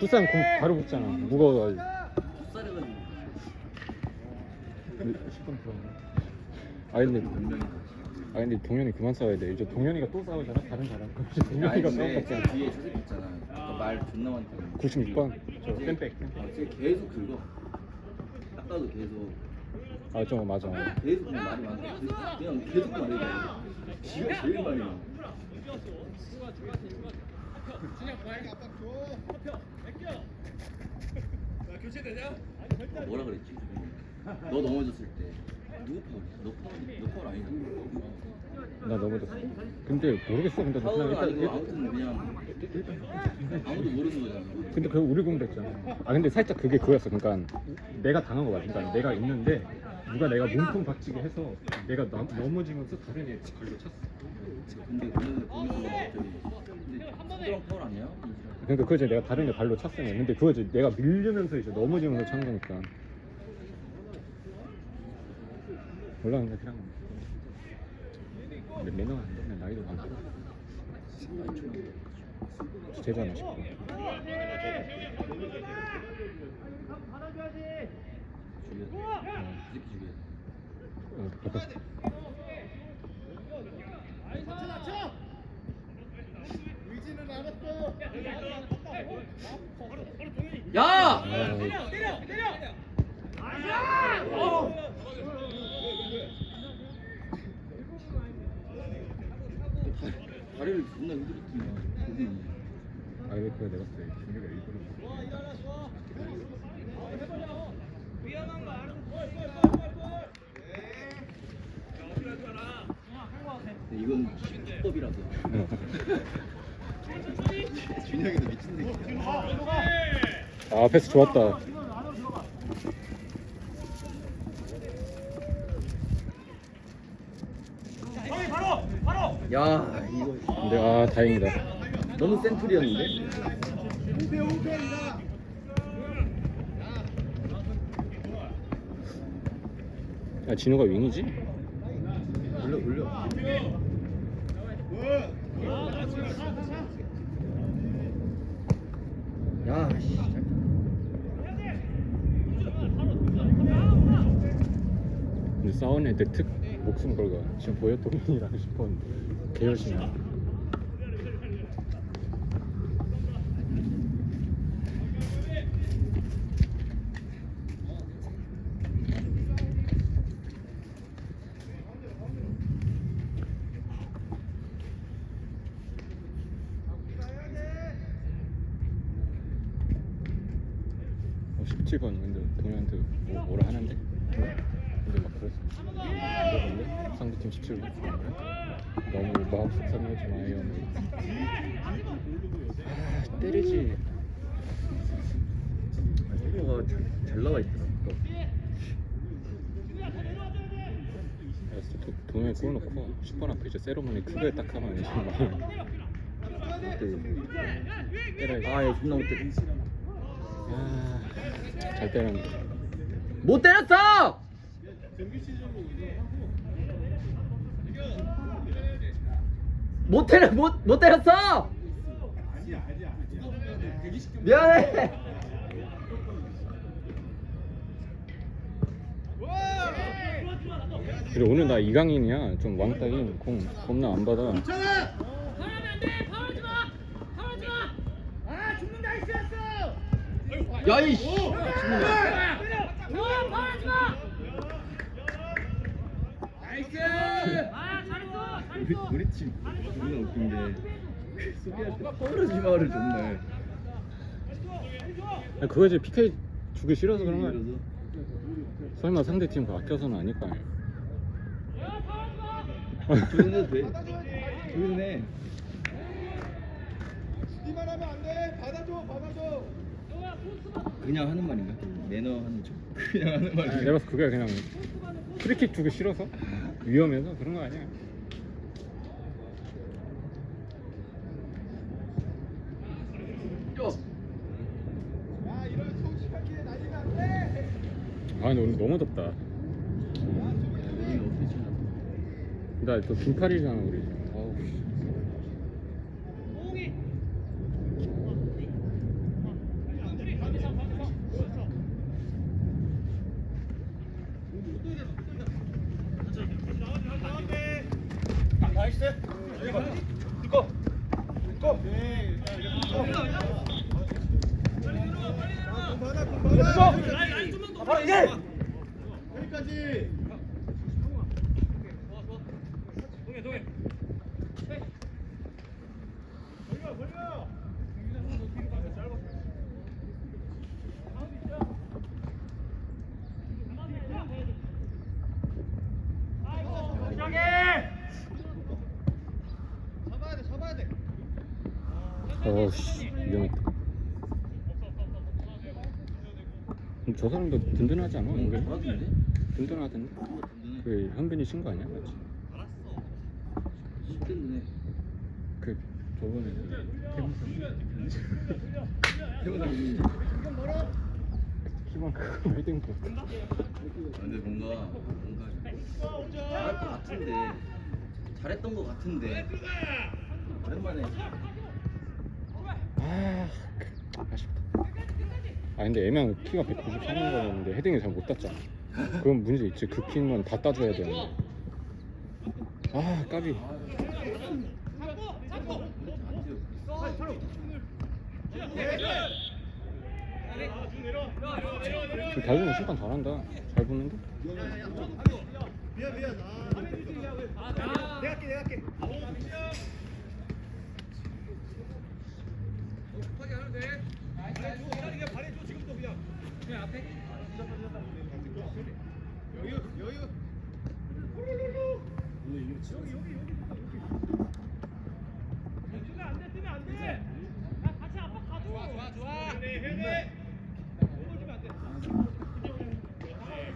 풋살은 공 바로 붙잖아. 무거워가지고. 풋살은 10분 들어. 아 근데 아 근데 동현이 그만 싸워야 돼. 이제 동현이가 또 싸우잖아. 다른 사람. 그럼 이제 동현이가 먹잖아. 뒤에 저 새끼 있잖아 아까 말 존나 많이 타는 96번 저. 아, 쟤 계속 긁어 딱 봐도 계속 아저 맞아. 계속 그냥 말이 많아 계속, 그냥 계속 말해 지가 제일 많 이 해. 어, 뭐라 그랬지? 너 넘어졌을 때 누구 파울이야? 너 파울? 너 파울 아니잖아 나 넘어졌어. 근데 모르겠어. 근데 나 파울은 아니고 일단 아무튼 그냥 아무도 모르는 거잖아 근데 그 우리 공 됐잖아. 아 근데 살짝 그게 그거였어. 그러니까 내가 당한 거 맞아. 그러니까 내가 있는데 누가 내가 몸통 박치게 해서 내가 나, 넘어지면서 다른 애 걸로 찼어. 근데 오늘 거기서 근데 상대방 파울 아니야? 그러니까 그거 이제 내가 다른 애 발로 찼어요. 근데 그거 이제 내가 밀리면서 이제 넘어지면서 찬 거니까. 몰라 근데 그냥 근데 매너가 안 되면 나이도 많고 새끼 죽여 어, 바꿨어. 야! 아, 다리를 존나 흔들었더니 거기 아 근데 그거 내가 봤을 때 준비가 일부러 근데 이건 합법이라서 어. 준혁이도 미친 새끼야 아 패스 좋았다. 야 이거 근데 아 다행이다. 너무 센트리였는데? 야 진우가 윙이지? 올려 올려 야 씨. 근데 싸우는 애들 특 목숨 걸고 지금 보였동이랑 싶었는데 개 열심히 하네. 어, 17번 근데 동현한테 뭐, 뭐라 하는데? 근데 막 그랬어 근데 상대팀 17번 너무 마음 속상하지 마요. 아 때리지. 속도가 잘, 잘 나와 있더라 도, 동현이 골 넣고 10번 앞에 이제 세로머니 크게 딱 하면 이제 막 때려야지 아얘 존나 못해 아 잘 때렸는데 못 때렸어! 못 때려 못, 못 때렸어! 미안해. 그래 오늘 나 이강인이야. 좀 왕따인 공 겁나 안 받아 파울하면 안 돼! 파울하지 마! 파울하지 마! 아 죽는다 했어! 야이씨! 우리! 우리 팀 존나 웃긴 게 수비할 때 파울하지 마를 정말 아니, 그거 이제 PK 주기 싫어서 그런 거야. 설마 상대팀 그 아껴서는 아닐 거 아니야 저기는 해도 돼 저기는 해 니만 하면 안 돼. 받아줘, 받아줘. 그냥 하는 말인가? 매너 하는 척 그냥 하는 아니, 말인가? 내가 봤을 때 그게 그냥 프리킥 주기 싫어서 위험해서 그런 거 아니야. 아 근데 오늘 너무 덥다 우리 어떻게 치나? 나또 긴팔이잖아 우리 여기까지. 벌려 벌려. 잡아야 돼 잡아야 돼. 어우씨 위험했다 근데 저 사람도 든든하지 않아? 은근? 든든하던데? 그 현빈이 친거 아니야? 맞지? 쉽겠네. 그 저번에 그 태우다니. 희망 그거 헤딩 거 근데 뭔가 뭔가 잘할 것 같은데 잘했던 것 같은데 오랜만에 아 아쉽다 아 근데 애매한 키가 193인 거였는데 헤딩을 잘못 땄잖아 그건 문제 있지 그 키는 다 따줘야 되는데 아 까비 그 달리는 심판 잘한다 잘? 미안 미안. 아. 내가 할게 내가 할게. 여유 여유.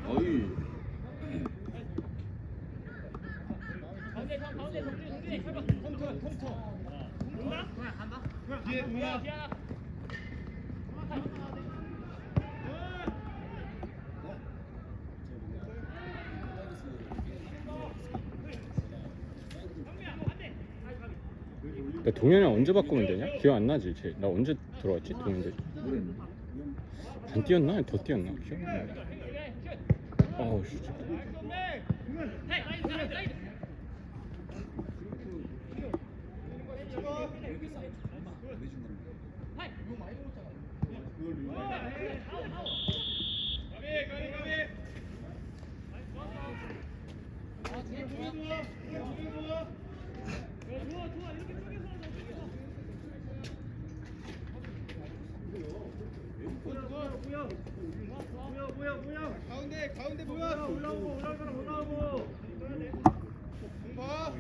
어이 뒤에 누나. 나 동현이 언제 바꾸면 되냐? 기억 안 나지? 쟤. 나 언제 들어왔지? 모르겠네. 안 뛰었나? 더 뛰었나? 기억 안 나. 어우 진짜 가운데 가운데 뭐야? 올라오고 올라오고 올라오고. 봐.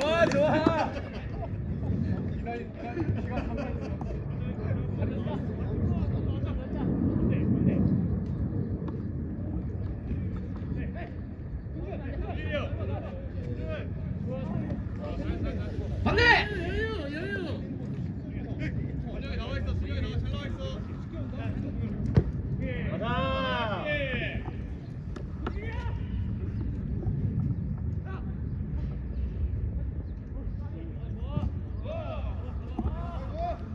좋아 좋아. 원영이 나와 있어. 수영이 나와 잘 나와 있어. 가자.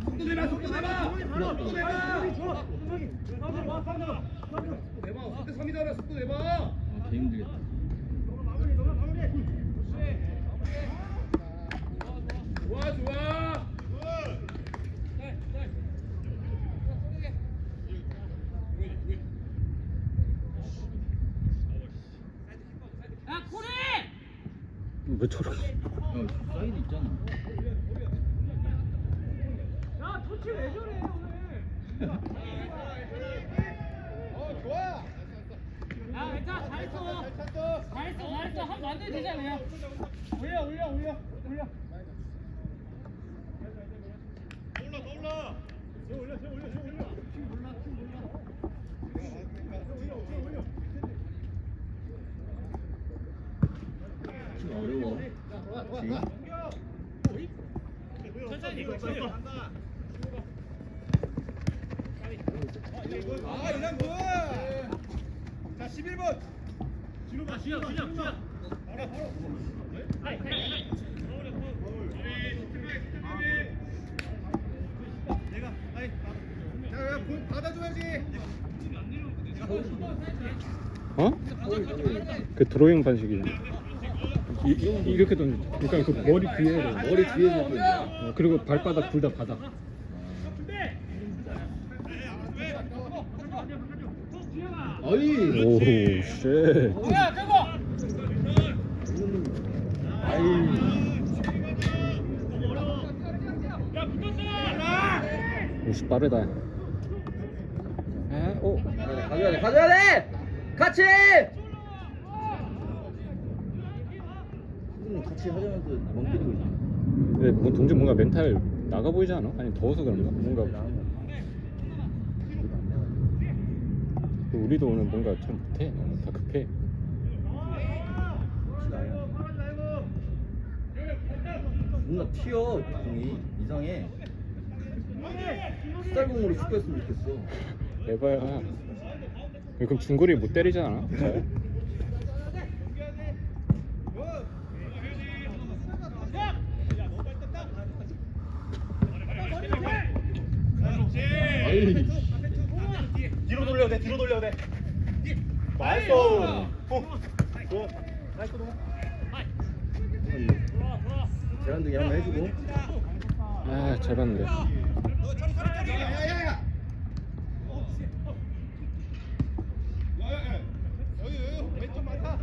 속도 내봐 속도 내봐 속도 내봐 내봐 속도 3이잖아 속도 내봐 아! 왜 저러고 야, 사이드 있잖아. 야 터치 왜 저래? 어 좋아 야 괜찮아 잘했어 잘 찼어 잘했어 잘했어 한 만들면 되잖아 그냥 올려 올려 올려 올려 올라 더 올라 저 올려 저 올려 저 올려 좀 어려워. 지금? 천천히 천천히 간다 주영 굿! 자 11번 뒤로 봐 주영 주영 주영 내가 아이 자 공 받아줘야지 어? 그 드로잉 반식이잖아. 이, 이, 이렇게 던 그러니까 그 머리 뒤에 머리 뒤에서 또 이제. 어, 그리고 발바닥 둘 다 바닥. 아이. 오 쉣. 뭐야 저거 오씨 빠르다. 아, 오. 가져야 돼, 가져야 돼! 같이! 음, 같이 하자면 또멍 때리고 있네. 근데 뭐 동준 뭔가 멘탈 나가 보이지 않아? 아니 더워서 그런가? 뭔가 우리도 오늘 뭔가 참 못해. 너무 다 급해. 뭔가 튀어 공이 이상해. 쌀공으로 축구했으면 좋겠어. 에바야. 그럼 중거리 못 때리잖아. 뒤로 돌려야 돼 뒤로 돌려야 돼 나이스 공 굿. 나이스 동 제란등이 한번 해주고. 아, 잘 봤는데. 야야야 여기 여기 왼쪽 많다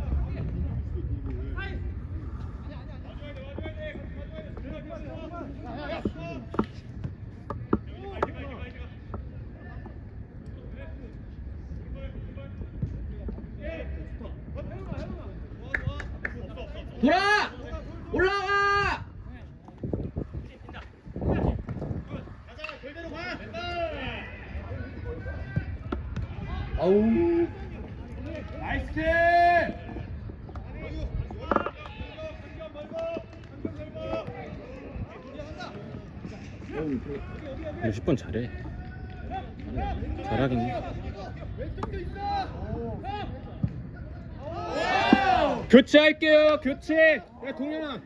돌아! 올라가! 아우. 나이스 킥 근데 10번 잘해. 잘하긴 해. 왼쪽도 있어 교체할게요. 교체. 야, 동현아.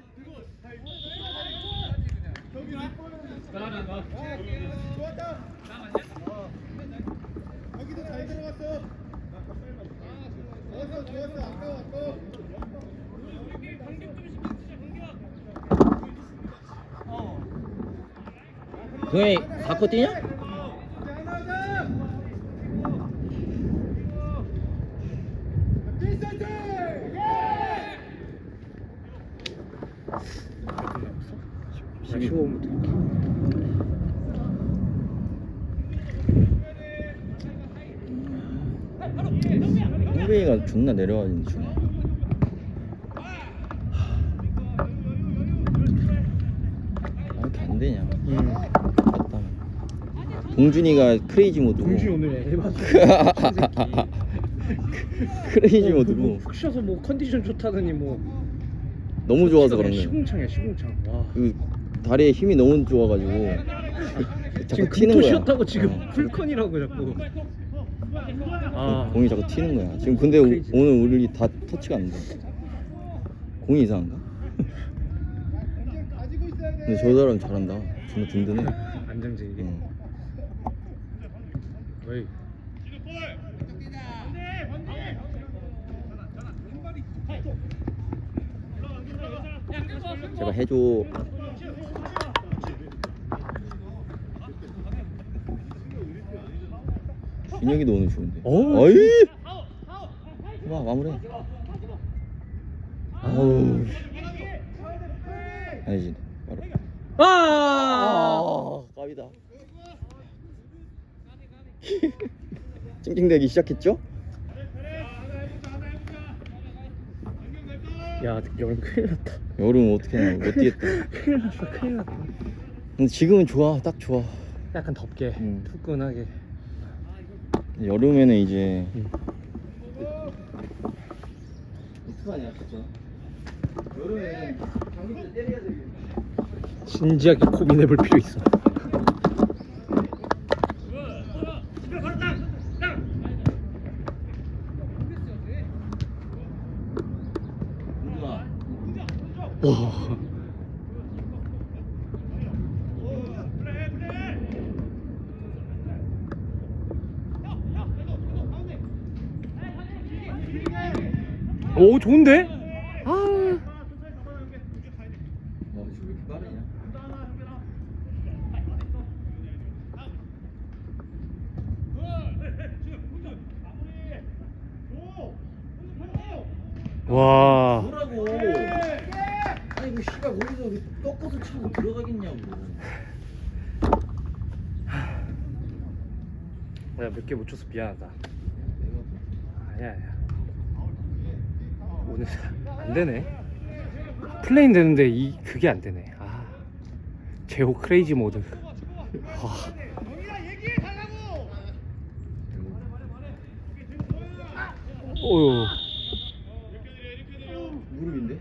여기도 잘 들어갔어 좋았어 좋았어 아까워 아까워 동현이 4코 뛰냐? 하나 하자 디센트 아, 15분부터. 홍배이가 존나 내려가는 중에. 아, 이렇게 안 되냐. 음. 맞다. 동준이가 크레이지 모드고. 동준이 오늘 에바. 크레이지 모드고. 푹 쉬어서 뭐 컨디션 좋다더니 뭐. 너무 좋아서 그런 거야. 시궁창이야, 시궁창. 와. 그 다리에 힘이 너무 좋아가지고. 지금 자꾸 튀는 금토 거야. 쉬었다고 지금 어. 풀컨이라고 자꾸. 아. 공이 자꾸 튀는 거야. 지금 근데 오. 오늘 우리 다 터치가 안 돼. 공이 이상한가? 근데 저 사람 잘한다. 정말 든든해. 안정적이게. 응. 어이. 제발 해줘. 민혁이도 오늘 좋은데. 어우, 어이. 와 마무리. 아우. 아니지. 바로. 아! 아, 갑이다. 찡찡대기 시작했죠? 야, 여름 큰일 났다. 여름 어떻게 해? 못 뛰겠다. 큰일 났어, 큰일 났다. 근데 지금은 좋아, 딱 좋아. 약간 덥게, 음. 투근하게. 여름에는 이제 음. 진지하게 고민해볼 필요 있어. 와. 오 좋은데? 아. 와. 뭐라고? 아니 그 씨발 거기서 왜 꺾어서 차고 들어가겠냐고. 내가 몇 개못 쳤어 미안하다. 아니야 아니야. 오늘 안 되네. 플레인 되는데 이 그게 안 되네. 아. 제호 크레이지 모드. 아. 오유. 무릎인데?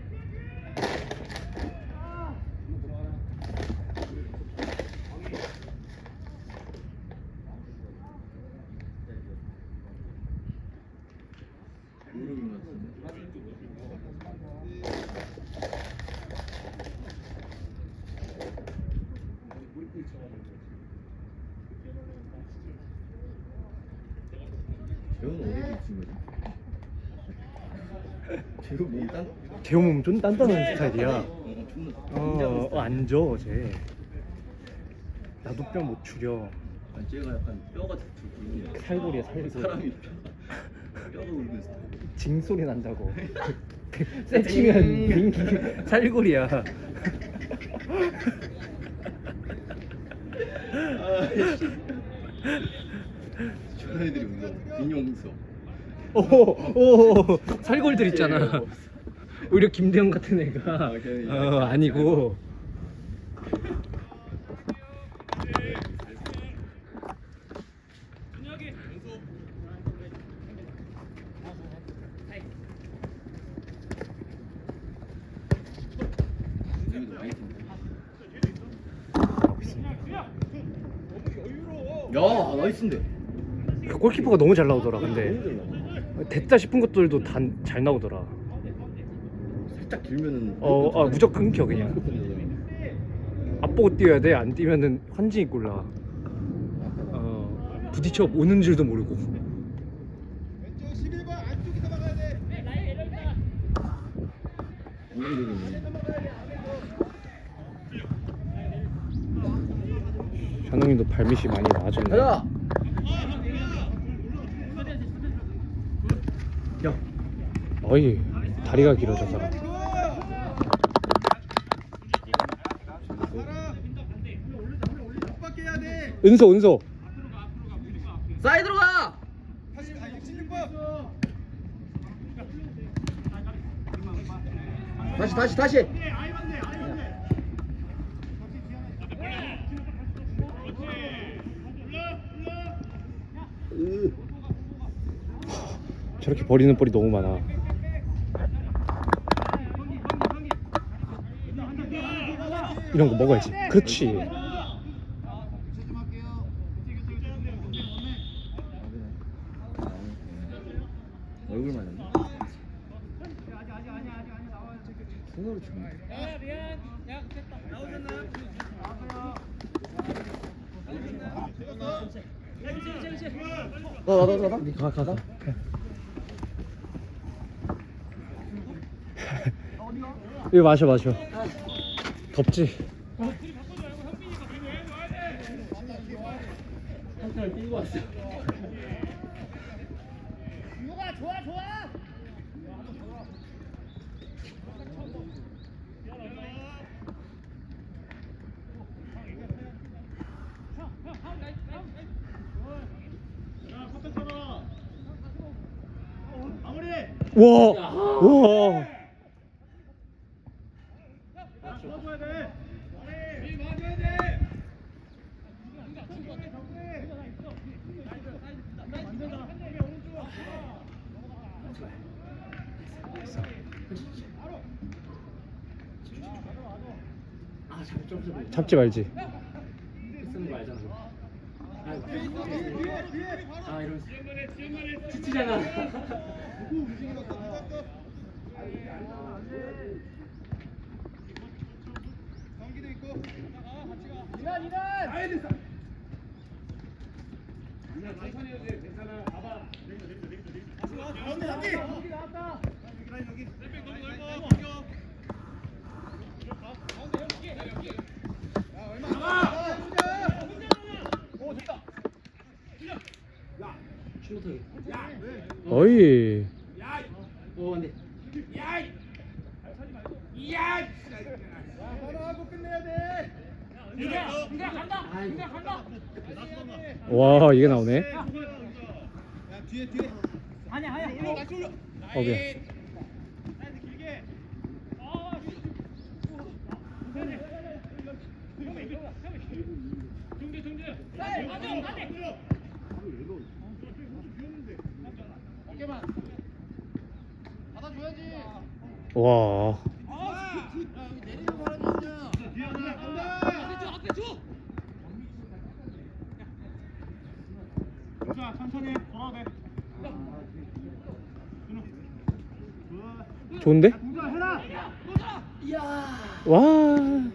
무릎인 것 같은데. 재훈은 어디 있는 거지? 재훈 몸 딴? 제호 몸좀 단단한 스타일이야. 어, 어, 어, 안 줘, 쟤. 나도 뼈 못 추려. 아니 쟤가 약간 뼈가 굵은 살골이야, 살골. 사람이 뼈- 뼈가 굵은 스타일 징 소리 난다고. 세치면 민기 살골이야. 아이씨 저런 애들이 무서워 인형 무서워 오, 오, 살골들 있잖아. 오히려 김대형 같은 애가 아, 어, 아니고. 야 나이스인데 그 골키퍼가 너무 잘 나오더라. 근데. 됐다 싶은 것들도 다 잘 나오더라. 살짝 길면은 어, 아, 무조건 끊겨 그냥. 앞 보고 뛰어야 돼. 안 뛰면은 환진이 골라. 어, 부딪혀 오는 줄도 모르고. 운동적이네 현웅이도 발밑이 많이 나아졌네. 야 어이 다리가 길어져 사람. 은소 은소. 사이드로 가 다시 다시 다시 으. 저렇게 버리는 볼이 너무 많아. 이런 거 먹어야지. 그렇지. 얼굴 맞았네. 손으로 야 미안 야 됐다 나오셨나? 나 나 나 나 가 가가. 이거 마셔 마셔. 덥지. 잡지 말지. 가운데 잡기. 오 됐다. 충분하게. 어이. 오 안돼. 하고 끝내야 돼. 민규야 민규야 간다 민규야 간다 와 이게 나오네. 야 뒤에 뒤에. 아니야 아니야 올려 같이 올려. 어 미안. 길게. 어 받아줘야지. 와. 아, 여기 내리는 사람이 있냐? 하나 간다. 앞에 줘 자, 천천히 돌아도 돼. 준호. 좋아. 좋은데? 해라. 와.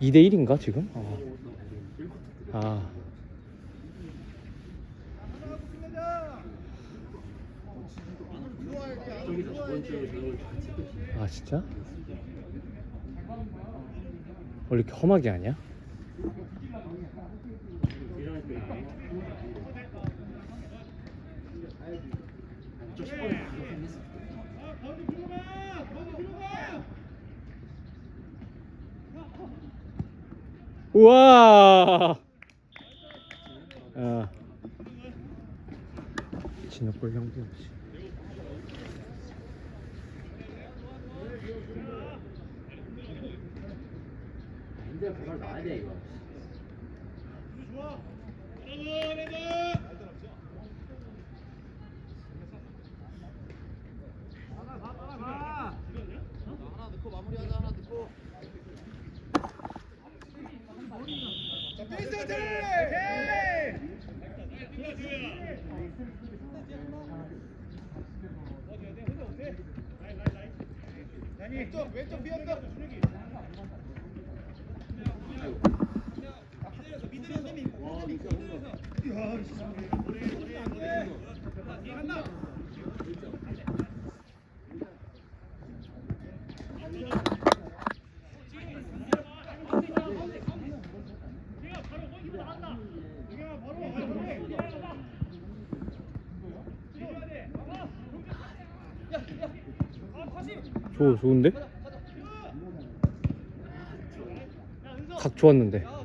2대 1인가 지금? 어. 아. 아 진짜? 원래 이렇게 험하게 아니야? 우와. 아. 진흙볼 형도 씨. 근데 그걸 나야 돼 이거. 좋아. 내가 내가. 하나 가, 하나 가. 하나 넣고 마무리하자. 하나 넣고. 자, 페이스 오케이. 왼쪽 왼쪽 비었어. 좋 좋은데? 각 좋았는데.